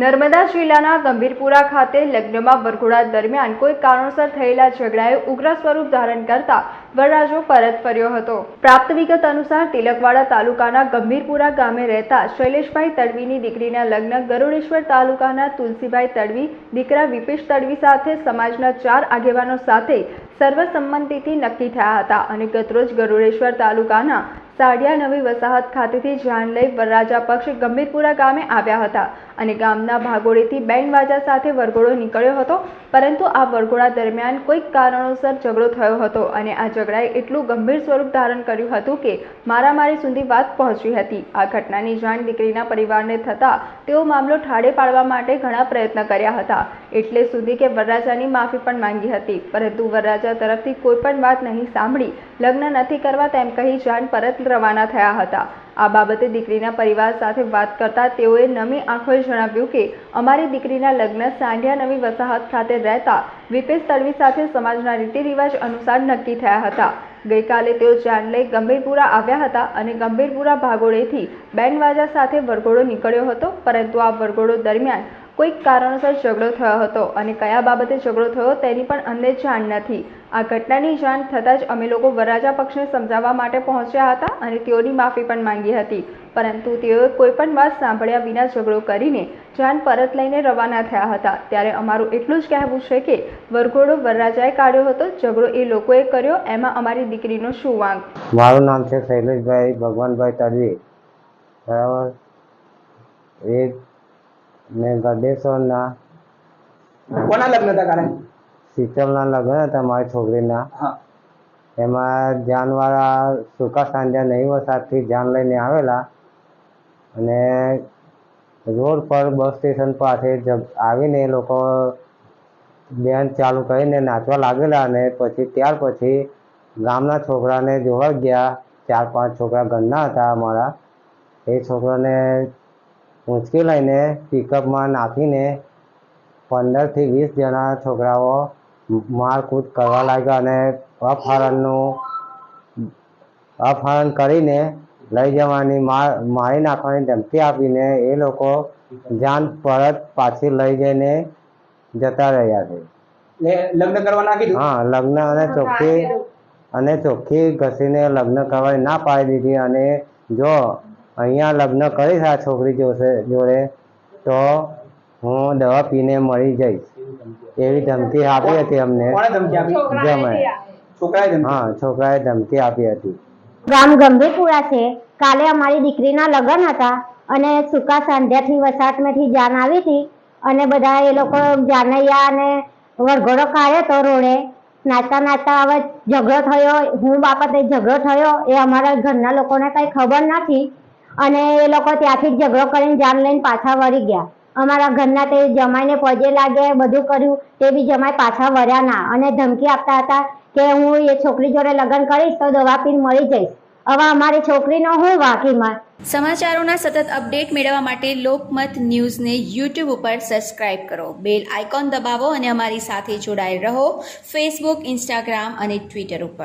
નર્મદા જિલ્લાના ગંભીરપુરા ખાતે લગ્નમાં વરઘોડા દરમિયાન કોઈ કારણોસર થયેલા ઝઘડાએ ઉગ્ર સ્વરૂપ ધારણ કરતા વરરાજો પરત ફર્યો હતો. પ્રાપ્ત વિગત અનુસાર તિલકવાડા તાલુકાના ગંભીરપુરા ગામે રહેતા શૈલેષભાઈ તડવીની દીકરીના લગ્ન ગરુડેશ્વર તાલુકાના તુલસીભાઈ તડવી, દીકરા વિપેશ તડવી સાથે સમાજના ચાર આગેવાનો સાથે સર્વસંમતિથી નક્કી થયા હતા અને ગતરોજ ગરુડેશ્વર તાલુકાના સાડિયા નવી વસાહત ખાતેથી જાન લઈ વરરાજા પક્ષ ગંભીરપુરા ગામે આવ્યા હતા અને ગામના ભાગોળેથી બેન્ડ બાજા સાથે વરઘોડો નીકળ્યો હતો, પરંતુ આ વરઘોડા દરમિયાન કોઈક કારણોસર ઝઘડો થયો હતો અને આ ઝઘડાએ એટલું ગંભીર સ્વરૂપ ધારણ કર્યું હતું કે મારામારી સુધી વાત પહોંચી હતી. આ ઘટનાની જાણ દીકરીના પરિવારને થતાં તેઓ મામલો ઠાડે પાડવા માટે ઘણા પ્રયત્ન કર્યા હતા, એટલે સુધી કે વરરાજાની માફી પણ માંગી હતી, પરંતુ વરરાજા તરફથી કોઈ પણ વાત નહીં સાંભળી, લગ્ન નથી કરવા તેમ કહી જાન પરત રવાના થયા હતા. આ બાબતે દીકરીના પરિવાર સાથે વાત કરતા તેઓએ નમી આંખોએ જણાવ્યું કે, અમારી દીકરીના લગ્ન સાંઢિયા નવી વસાહત ખાતે રહેતા વિપેશ તડવી સાથે સમાજના રીતિ રિવાજ અનુસાર નક્કી થયા હતા. ગઈકાલે તેઓ જાન લઈ ગંભીરપુરા આવ્યા હતા અને ગંભીરપુરા ભાગોળેથી બેન્ડવાજા સાથે વરઘોડો નીકળ્યો હતો, પરંતુ આ વરઘોડો દરમિયાન કોઈક કારણોસર ઝઘડો થયો હતો અને કયા બાબતે ઝઘડો થયો તેની પણ અમને જાણ નથી. આ ઘટનાની જાણ થતાં જ અમે લોકો વરરાજા પક્ષને સમજાવવા માટે પહોંચ્યા હતા અને તેઓની માફી પણ માંગી હતી. પરંતુ તેઓએ કોઈ પણ વાત સાંભળ્યા વિના ઝઘડો કરીને જાન પરત લઈને રવાના થયા હતા. ત્યારે અમારું એટલું જ કહેવું છે કે વરઘોડો વરરાજાએ કાઢ્યો હતો, ઝઘડો એ લોકોએ કર્યો, એમાં અમારી દીકરીનો શું વાંક મારું નામ છે શૈલેષભાઈ ભગવાનભાઈ તડવી. બરાબર? એ મેં ગડેશ્વરના કોના લગ્ન હતા કાલે? શીતલના લગ્ન હતા મારી છોકરીના. એમાં જાનવાળા સુકા સાંજા નહીં વસાતથી જાન લઈને આવેલા અને રોડ પર બસ સ્ટેશન પાસે આવીને એ લોકો બેન ચાલુ કરીને નાચવા લાગેલા અને પછી ત્યાર પછી ગામના છોકરાને જોવા ગયા. ચાર પાંચ છોકરા ઘરના હતા અમારા. એ છોકરાને ઊંચકી લઈને પિકઅપમાં નાખીને પંદરથી વીસ જણા છોકરાઓ મારકૂટ કરવા લાગ્યા અને અપહરણનું અપહરણ કરીને લઈ જવાની માર મારી નાખવાની ધમકી આપીને એ લોકો જાન પરત પાછી લઈ જઈને જતા રહ્યા છે. લગ્ન કરવાના કીધું? હા લગ્ન અને ચોખ્ખી અને ચોખ્ખી ઘસીને લગ્ન કરવાની ના પાડી દીધી અને જો અહીંયા લગ્ન કરીશ આ છોકરી જોશે જોડે તો હું દવા પીને મળી જઈશ. એવી ધમકી આપી હતી અમને. કોણે ધમકી આપી? જમાઈ. છોકરાએ ધમકી હા છોકરાએ ધમકી આપી હતી. ગામ ગંભીરપુરા છે. કાલે અમારી દીકરીના લગ્ન હતા અને સુકા સાંધ્યાથી વસાટમાંથી જાન આવી હતી અને બધા એ લોકો જાનૈયા અને વરઘોડો કાઢ્યો તો રોડે. નાચતા નાચતા હવે ઝઘડો થયો. હું બાબતે ઝઘડો થયો. એ અમારા ઘરના લોકોને કઈ ખબર નથી. અને એ લોકો ત્યાંથી ઝઘડો કરીને જાન લઈને પાછા વળી ગયા. અમારા ઘરના તે જમાઈને પગે લાગે બધું કર્યું તે બી જમાઈ પાછા વળ્યા ના. અને ધમકી આપતા હતા કે હું એ છોકરી જોડે લગ્ન કરીશ તો દવા પીને મળી જઈશ. હવે અમારી છોકરીનો હું વાકીમાં સમાચારોના સતત અપડેટ મેળવવા માટે લોકમત ન્યૂઝને યુટ્યુબ ઉપર સબસ્ક્રાઇબ કરો. બેલ આઇકોન દબાવો અને અમારી સાથે જોડાયેલ રહો ફેસબુક, ઇન્સ્ટાગ્રામ અને ટ્વિટર ઉપર.